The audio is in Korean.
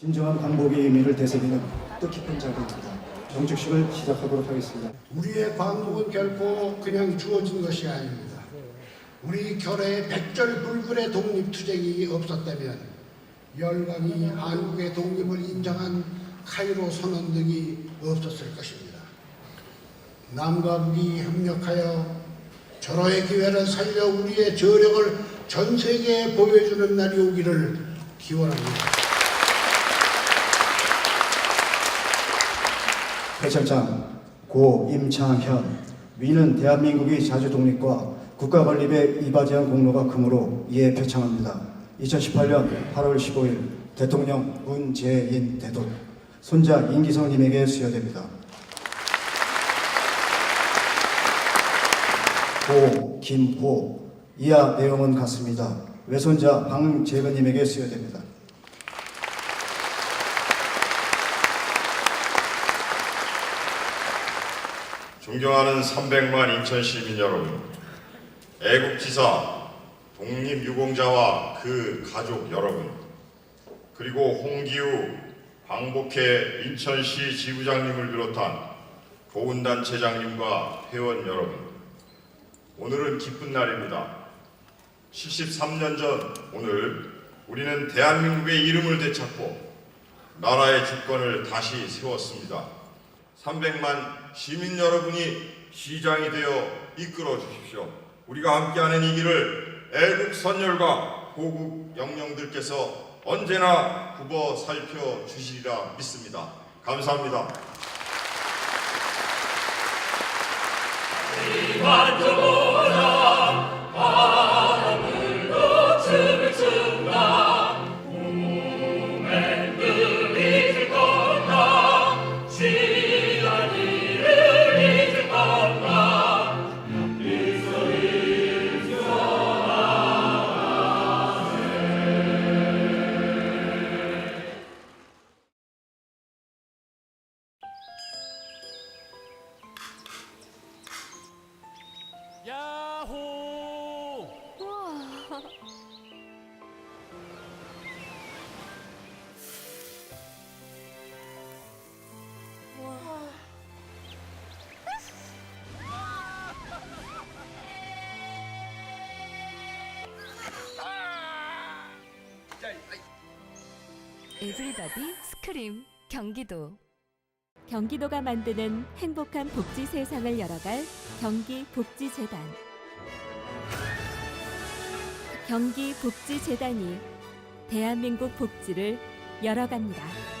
진정한 광복의 의미를 되새기는 뜻깊은 자리입니다. 정축식을 시작하도록 하겠습니다. 우리의 광복은 결코 그냥 주어진 것이 아닙니다. 우리 결의 백절불굴의 독립투쟁이 없었다면 열강이 한국의 독립을 인정한 카이로 선언 등이 없었을 것입니다. 남과 북이 협력하여 절호의 기회를 살려 우리의 저력을 전 세계에 보여주는 날이 오기를 기원합니다. 회찰장 고 임창현 위는 대한민국이 자주 독립과 국가 건립에 이바지한 공로가 크므로 이에 표창합니다. 2018년 8월 15일 대통령 문재인 대독 손자 임기성님에게 수여됩니다. 고 김호 이하 내용은 같습니다. 외손자 방재근님에게 수여됩니다. 존경하는 300만 인천 시민 여러분, 애국지사, 독립유공자와 그 가족 여러분, 그리고 홍기우, 광복회 인천시 지부장님을 비롯한 보훈단체장님과 회원 여러분, 오늘은 기쁜 날입니다. 73년 전 오늘 우리는 대한민국의 이름을 되찾고 나라의 주권을 다시 세웠습니다. 300만 시민 여러분이 시장이 되어 이끌어 주십시오. 우리가 함께하는 이 길을 애국 선열과 고국 영령들께서 언제나 굽어 살펴 주시리라 믿습니다. 감사합니다. 야호! 에브리바디 스크림 경기도 경기도가 만드는 행복한 복지 세상을 열어갈 경기복지재단 경기복지재단이 대한민국 복지를 열어갑니다.